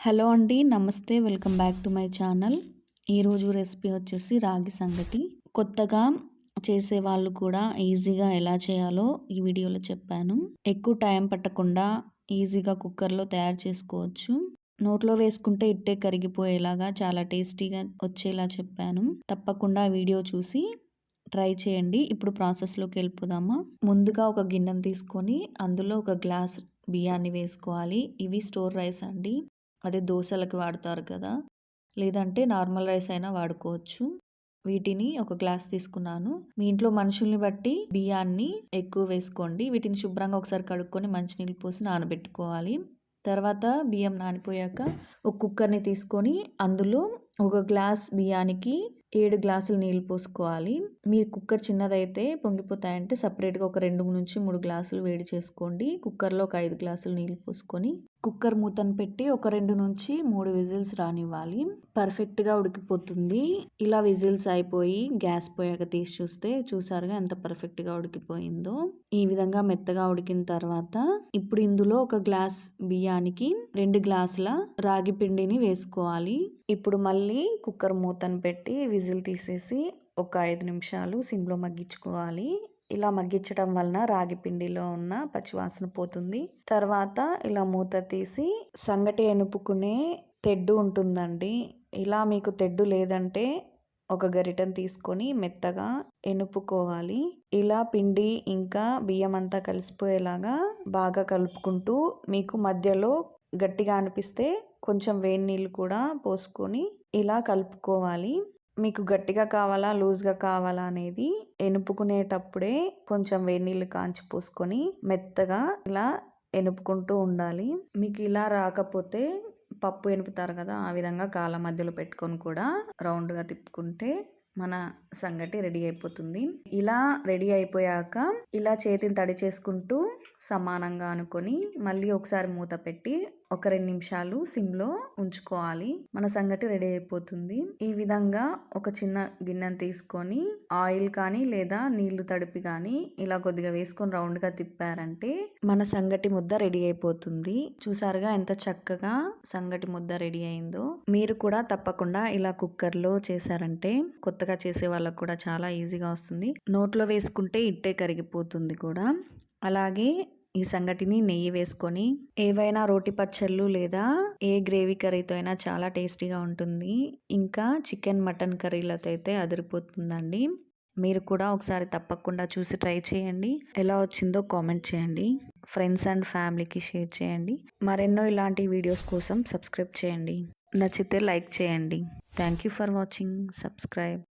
Hello అండి నమస్తే welcome back to my channel. ఈరోజు రెసిపీ వచ్చేసి రాగి సంగటి. కొత్తగా చేసే వాళ్ళు కూడా ఈజీగా ఎలా చేయాలో ఈ వీడియోలో చెప్పాను. ఎక్కువ టైం పట్టకుండా ఈజీగా కుక్కర్లో తయారు చేసుకోవచ్చు. నోట్లో వేసుకుంటే ఇట్టే కరిగిపోయేలాగా చాలా టేస్టీగా వచ్చేలా చెప్పాను. తప్పకుండా వీడియో చూసి ట్రై చేయండి. ఇప్పుడు ప్రాసెస్లోకి వెళ్ళిపోదామా? ముందుగా ఒక గిన్నెను తీసుకొని అందులో ఒక గ్లాస్ బియ్యాన్ని వేసుకోవాలి. ఇవి స్టోర్ రైస్ అండి. అదే దోశలకి వాడతారు కదా! లేదంటే నార్మల్ రైస్ అయినా వాడుకోవచ్చు. వీటిని ఒక గ్లాస్ తీసుకున్నాను. మీ ఇంట్లో మనుషుల్ని బట్టి బియ్యాన్ని ఎక్కువ వేసుకోండి. వీటిని శుభ్రంగా ఒకసారి కడుక్కొని మంచినీళ్ళు పోసి నానబెట్టుకోవాలి. తర్వాత బియ్యం నానిపోయాక ఒక కుక్కర్ని తీసుకొని అందులో ఒక గ్లాస్ బియ్యానికి ఏడు గ్లాసులు నీళ్ళు పోసుకోవాలి. మీరు కుక్కర్ చిన్నదైతే పొంగిపోతాయంటే సపరేట్గా ఒక రెండు నుంచి మూడు గ్లాసులు వేడి చేసుకోండి. కుక్కర్లో ఒక ఐదు గ్లాసులు నీళ్ళు పోసుకొని కుక్కర్ మూతను పెట్టి ఒక రెండు నుంచి మూడు విజిల్స్ రానివ్వాలి. పర్ఫెక్ట్గా ఉడికిపోతుంది. ఇలా విజిల్స్ అయిపోయి గ్యాస్ పోయాక తీసి చూస్తే చూసారుగా ఎంత పర్ఫెక్ట్గా ఉడికిపోయిందో. ఈ విధంగా మెత్తగా ఉడికిన తర్వాత ఇప్పుడు ఇందులో ఒక గ్లాస్ బియ్యానికి రెండు గ్లాసుల రాగి పిండిని వేసుకోవాలి. ఇప్పుడు మళ్ళీ కుక్కర్ మూతను పెట్టి విజిల్ తీసేసి ఒక ఐదు నిమిషాలు సిమ్లో మగ్గించుకోవాలి. ఇలా మగ్గించడం వలన రాగి పిండిలో ఉన్న పచ్చివాసన పోతుంది. తర్వాత ఇలా మూత తీసి సంగటి ఎనుపుకునే తెడ్డు ఉంటుందండి. ఇలా మీకు తెడ్డు లేదంటే ఒక గరిటను తీసుకొని మెత్తగా ఎనుపుకోవాలి. ఇలా పిండి ఇంకా బియ్యం అంతా కలిసిపోయేలాగా బాగా కలుపుకుంటూ మీకు మధ్యలో గట్టిగా అనిపిస్తే కొంచెం వేడి నీళ్ళు కూడా పోసుకొని ఇలా కలుపుకోవాలి. మీకు గట్టిగా కావాలా లూజ్గా కావాలా అనేది ఎనుపుకునేటప్పుడే కొంచెం వేడి నీళ్ళు కాంచి పోసుకొని మెత్తగా ఇలా ఎనుపుకుంటూ ఉండాలి. మీకు ఇలా రాకపోతే పప్పు ఎనుపుతారు కదా ఆ విధంగా కాళ్ళ మధ్యలో పెట్టుకొని కూడా రౌండ్గా తిప్పుకుంటే మన సంగటి రెడీ అయిపోతుంది. ఇలా రెడీ అయిపోయాక ఇలా చేతిని తడి చేసుకుంటూ సమానంగా అనుకొని మళ్ళీ ఒకసారి మూత పెట్టి ఒక రెండు నిమిషాలు సిమ్లో ఉంచుకోవాలి. మన సంగటి రెడీ అయిపోతుంది. ఈ విధంగా ఒక చిన్న గిన్నెను తీసుకొని ఆయిల్ కానీ లేదా నీళ్ళు తడిపి కానీ ఇలా కొద్దిగా వేసుకొని రౌండ్గా తిప్పారంటే మన సంగటి ముద్ద రెడీ అయిపోతుంది. చూసారుగా ఎంత చక్కగా సంగటి ముద్ద రెడీ అయిందో. మీరు కూడా తప్పకుండా ఇలా కుక్కర్లో చేశారంటే కొత్తగా చేసే వాళ్ళకు కూడా చాలా ఈజీగా వస్తుంది. నోట్లో వేసుకుంటే ఇట్టే కరిగిపోతుంది కూడా. అలాగే ఈ సంగటిని నెయ్యి వేసుకొని ఏవైనా రోటి పచ్చళ్ళు లేదా ఏ గ్రేవీ కర్రీతో అయినా చాలా టేస్టీగా ఉంటుంది. ఇంకా చికెన్ మటన్ కర్రీలతో అయితే అదిరిపోతుందండి. మీరు కూడా ఒకసారి తప్పకుండా చూసి ట్రై చేయండి. ఎలా వచ్చిందో కామెంట్ చేయండి. ఫ్రెండ్స్ అండ్ ఫ్యామిలీకి షేర్ చేయండి. మరెన్నో ఇలాంటి వీడియోస్ కోసం సబ్స్క్రైబ్ చేయండి. నచ్చితే లైక్ చేయండి. Thank you for watching. Subscribe.